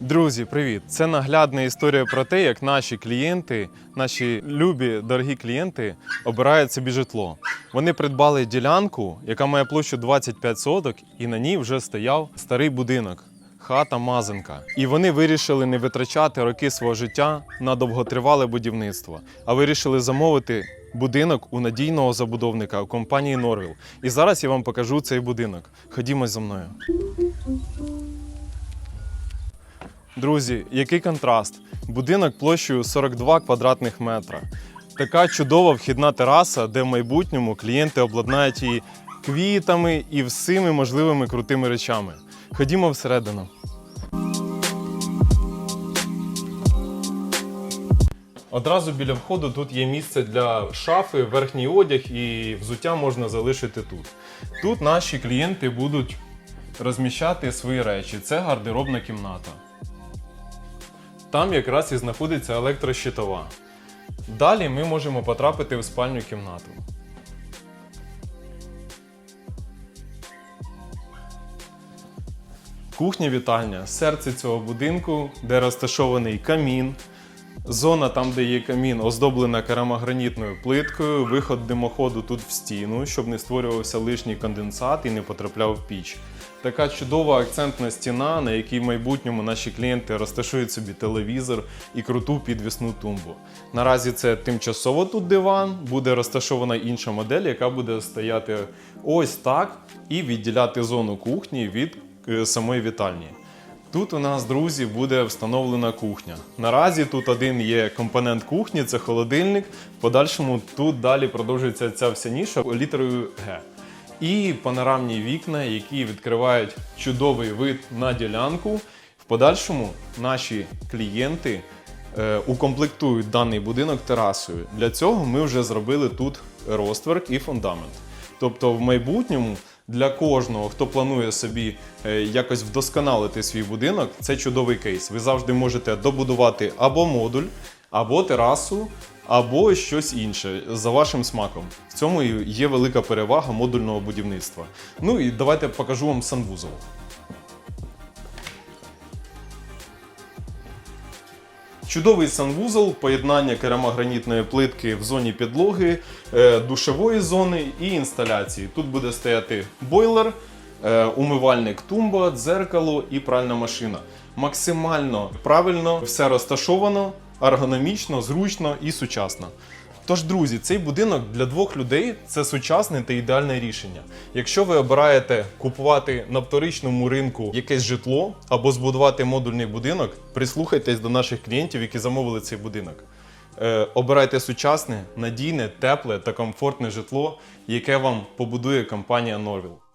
Друзі, привіт! Це наглядна історія про те, як наші клієнти, наші любі дорогі клієнти обирають собі житло. Вони придбали ділянку, яка має площу 25 соток, і на ній вже стояв старий будинок. Хата Мазанка. І вони вирішили не витрачати роки свого життя на довготривале будівництво, а вирішили замовити будинок у надійного забудовника у компанії Норвіл. І зараз я вам покажу цей будинок. Ходімо зі мною. Друзі, який контраст! Будинок площею 42 квадратних метра. Така чудова вхідна тераса, де в майбутньому клієнти обладнають її квітами і всіми можливими крутими речами. Ходімо всередину. Одразу біля входу тут є місце для шафи, верхній одяг і взуття можна залишити тут. Тут наші клієнти будуть розміщати свої речі. Це гардеробна кімната. Там якраз і знаходиться електрощитова. Далі ми можемо потрапити в спальню кімнату. Кухня-вітальня серце цього будинку, де розташований камін. Зона там, де є камін, оздоблена керамогранітною плиткою. Виход димоходу тут в стіну, щоб не створювався лишній конденсат і не потрапляв в піч. Така чудова акцентна стіна, на якій в майбутньому наші клієнти розташують собі телевізор і круту підвісну тумбу. Наразі це тимчасово тут диван, буде розташована інша модель, яка буде стояти ось так і відділяти зону кухні від е, самої вітальні. Тут у нас, друзі, буде встановлена кухня. Наразі тут один є компонент кухні, це холодильник. В подальшому тут далі продовжується ця вся ніша літерою Г. І панорамні вікна, які відкривають чудовий вид на ділянку. В подальшому наші клієнти е, укомплектують даний будинок терасою. Для цього ми вже зробили тут розтверк і фундамент. Тобто, в майбутньому для кожного, хто планує собі е, якось вдосконалити свій будинок, це чудовий кейс. Ви завжди можете добудувати або модуль, або терасу, або щось інше за вашим смаком. В цьому і є велика перевага модульного будівництва. Ну і давайте покажу вам санвузол. Чудовий санвузол, поєднання керамогранітної плитки в зоні підлоги, е, душової зони і інсталяції. Тут буде стояти бойлер, е, умивальник тумба, дзеркало і пральна машина. Максимально правильно все розташовано, ергономічно, зручно і сучасно. Тож, друзі, цей будинок для двох людей це сучасне та ідеальне рішення. Якщо ви обираєте купувати на вторичному ринку якесь житло або збудувати модульний будинок, прислухайтесь до наших клієнтів, які замовили цей будинок. Е, обирайте сучасне, надійне, тепле та комфортне житло, яке вам побудує компанія Norville.